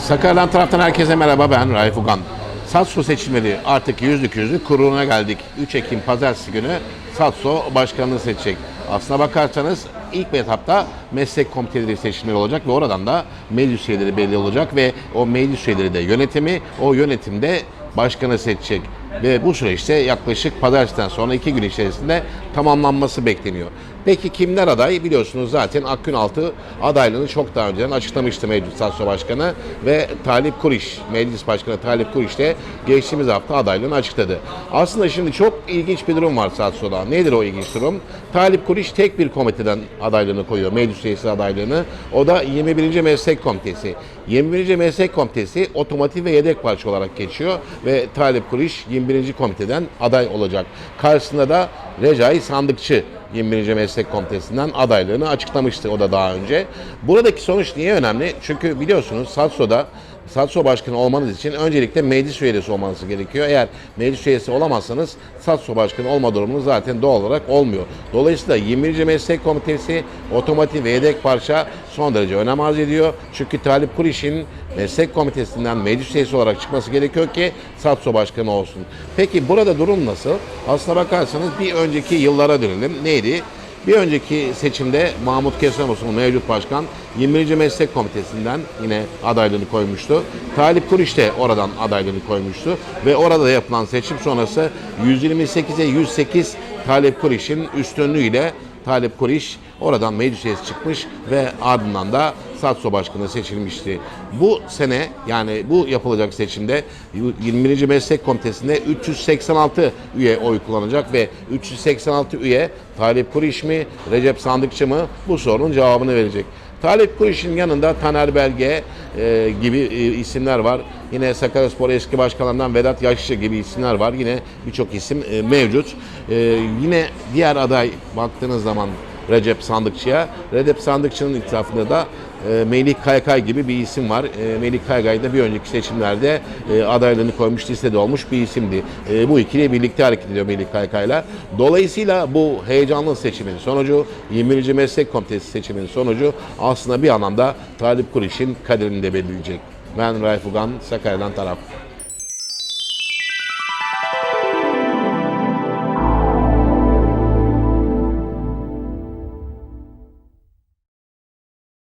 Sakarya'dan taraftan herkese merhaba ben Raif Ugan. Satso seçimleri artık yüzlük yüzlük kuruğuna geldik. 3 Ekim pazartesi günü Satso başkanını seçecek. Aslına bakarsanız ilk bir etapta meslek komiteleri seçimleri olacak ve oradan da meclis üyeleri belli olacak ve o meclis üyeleri de yönetimi, o yönetimde başkanı seçecek. Ve bu süreçte yaklaşık pazartesiden sonra iki gün içerisinde tamamlanması bekleniyor. Peki kimler aday? Biliyorsunuz zaten Akgünaltı adaylığını çok daha önceden açıklamıştı mevcut Satso Başkanı ve Talip Kuriş, Meclis Başkanı Talip Kuriş de geçtiğimiz hafta adaylığını açıkladı. Aslında şimdi çok ilginç bir durum var Satso'da. Nedir o ilginç durum? Talip Kuriş tek bir komiteden adaylığını koyuyor, meclis üyesi adaylığını. O da 21. Meslek Komitesi. 21. Meslek Komitesi otomotiv ve yedek parça olarak geçiyor ve Talip Kuriş 21. komiteden aday olacak. Karşısında da Recai Sandıkçı 21. Meslek Komitesi'nden adaylığını açıklamıştı o da daha önce. Buradaki sonuç niye önemli? Çünkü biliyorsunuz Satso'da Satso Başkanı olmanız için öncelikle meclis üyesi olmanız gerekiyor. Eğer meclis üyesi olamazsanız Satso Başkanı olma durumunuz zaten doğal olarak olmuyor. Dolayısıyla 21. Meslek Komitesi otomotiv ve yedek parça son derece önem arz ediyor. Çünkü Talip Kuriş'in meslek komitesinden meclis üyesi olarak çıkması gerekiyor ki Satso Başkanı olsun. Peki burada durum nasıl? Aslına bakarsanız bir önceki yıllara dönelim. Neydi? Bir önceki seçimde Mahmut Kesemoğlu mevcut başkan 21. Meslek Komitesi'nden yine adaylığını koymuştu. Talip Kuriş de oradan adaylığını koymuştu. Ve orada yapılan seçim sonrası 128'e 108 Talip Kuriş'in üstünlüğüyle Talip Kuriş oradan meclis üyesi çıkmış ve ardından da Satso Başkanı seçilmişti. Bu sene yani bu yapılacak seçimde 21. Meslek Komitesi'nde 386 üye oy kullanacak ve 386 üye Talip Kuriş mi, Recep Sandıkçı mı bu sorunun cevabını verecek. Talip Kuriş'in yanında Taner Belge e, gibi e, isimler var. Yine Sakaryaspor eski başkanlarından Vedat Yaşlı gibi isimler var. Yine birçok isim e, mevcut. E, yine diğer aday baktığınız zaman Recep Sandıkçı'ya. Recep Sandıkçı'nın itirafında da e, Melih Kaykay gibi bir isim var. E, Melih Kaykay da bir önceki seçimlerde e, adaylığını koymuş listede olmuş bir isimdi. E, bu ikili birlikte hareket ediyor Melih Kaykay'la. Dolayısıyla bu heyecanlı seçimin sonucu 21. Meslek Komitesi seçiminin sonucu aslında bir anlamda Talip Kuriş'in kaderini de belirleyecek. Ben Raif Ugan, Sakarya'dan taraf.